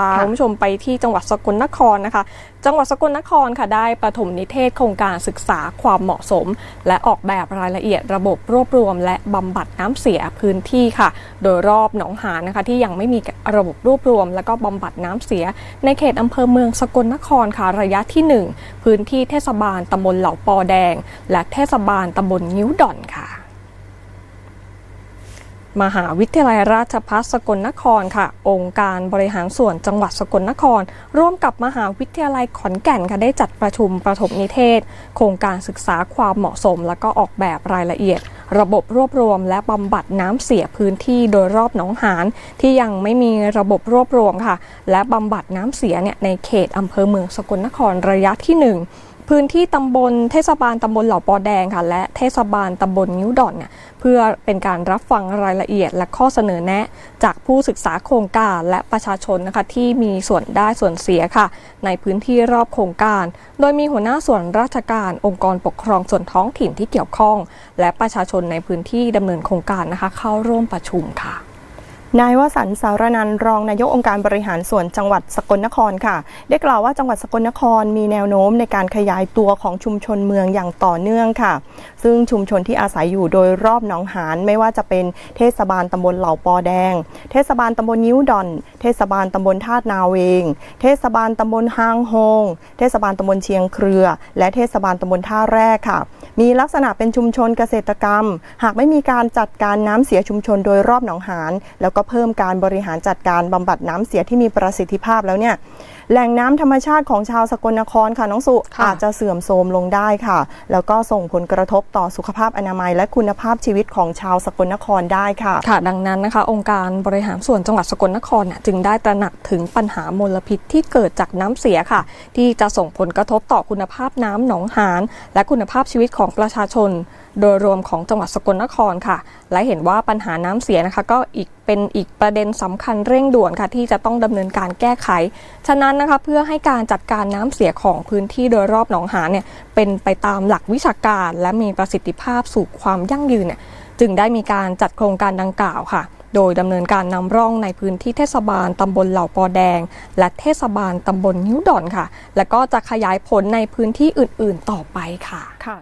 าค่ะคุณผู้ชมไปที่จังหวัดสกลนครนะคะ จังหวัดสกลนครค่ะได้ประถมนิเทศโครงการศึกษาความเหมาะสม และออกแบบรายละเอียดระบบรวบรวม และบำบัดน้ำเสียพื้นที่ค่ะ โดยรอบหนองหานนะคะ ที่ยังไม่มีระบบรวบรวม และก็บำบัดน้ำเสีย ในเขตอำเภอเมืองสกลนครค่ะระยะที่ 1 พื้นที่เทศบาลตำบลเหล่าปอแดง และเทศบาลตำบลงิ้วด่อนค่ะ มหาวิทยาลัยราชภัฏสกลนครค่ะ องค์การบริหารส่วนจังหวัดสกลนคร ร่วมกับมหาวิทยาลัยขอนแก่นค่ะได้จัดประชุมประถมนิเทศ โครงการศึกษาความเหมาะสม และก็ออกแบบรายละเอียด ระบบรวบรวม และบำบัดน้ำเสียพื้นที่โดยรอบหนองหานที่ยังไม่มีระบบรวบรวมค่ะ และบำบัดน้ำเสียเนี่ยในเขตอำเภอเมืองสกลนครระยะที่หนึ่ง พื้นที่ตำบลเทศบาลตำบลเหล่าปอแดงค่ะ และเทศบาลตำบลนิ้วดอนเนี่ยเพื่อเป็นการรับฟังรายละเอียดและข้อเสนอแนะ จากผู้ศึกษาโครงการและประชาชนนะคะที่มีส่วนได้ส่วนเสียค่ะ ในพื้นที่รอบโครงการ โดยมีหัวหน้าส่วนราชการองค์กรปกครองส่วนท้องถิ่นที่เกี่ยวข้อง และประชาชนในพื้นที่ดำเนินโครงการนะคะเข้าร่วมประชุมค่ะ นายวสันสารนันรองนายกองค์การบริหารส่วนจังหวัดสกลนครค่ะ ได้กล่าวว่าจังหวัดสกลนครมีแนวโน้มในการขยายตัวของชุมชนเมืองอย่างต่อเนื่องค่ะ ซึ่งชุมชนที่อาศัยอยู่โดยรอบหนองหานไม่ว่าจะเป็นเทศบาลตำบลเหล่าปอแดง เทศบาลตำบลนิ้วดอน เทศบาลตำบลธานาเวง เทศบาลตำบลฮางโฮง เทศบาลตำบลเชียงเครือ และเทศบาลตำบลท่าแรกค่ะ มีลักษณะเป็นชุมชนเกษตรกรรม หากไม่มีการจัดการน้ำเสียชุมชนโดยรอบหนองหานแล้วก็เพิ่มการบริหารจัดการบำบัดน้ำเสียที่มีประสิทธิภาพแล้วเนี่ยแหล่งน้ำธรรมชาติของชาวสกลนครค่ะน้องสุค่ะอาจจะเสื่อมโทรมลงได้ค่ะ แล้วก็ส่งผลกระทบต่อสุขภาพอนามัย และคุณภาพชีวิตของชาวสกลนครได้ค่ะ ค่ะ ดังนั้นนะคะ องค์การบริหารส่วนจังหวัดสกลนครเนี่ยจึงได้ตระหนักถึงปัญหามลพิษที่เกิดจากน้ำเสียค่ะ ที่จะส่งผลกระทบต่อคุณภาพน้ำหนองหานและคุณภาพชีวิตของประชาชน โดยรวมของจังหวัดสกลนครค่ะ และเห็นว่าปัญหาน้ำเสียนะคะ ก็อีกเป็นอีกประเด็นสำคัญเร่งด่วนค่ะ ที่จะต้องดำเนินการแก้ไข ฉะนั้นนะคะเพื่อให้การจัดการน้ำเสียของพื้นที่โดยรอบหนองหานเนี่ยเป็นไปตามหลักวิชาการ และมีประสิทธิภาพสู่ความยั่งยืนเนี่ยจึงได้มีการจัดโครงการดังกล่าวค่ะ โดยดำเนินการนำร่องในพื้นที่เทศบาลตำบลเหล่าปอแดง และเทศบาลตำบลนิ้วดอนค่ะ และก็จะขยายผลในพื้นที่อื่น ๆ ต่อไปค่ะค่ะ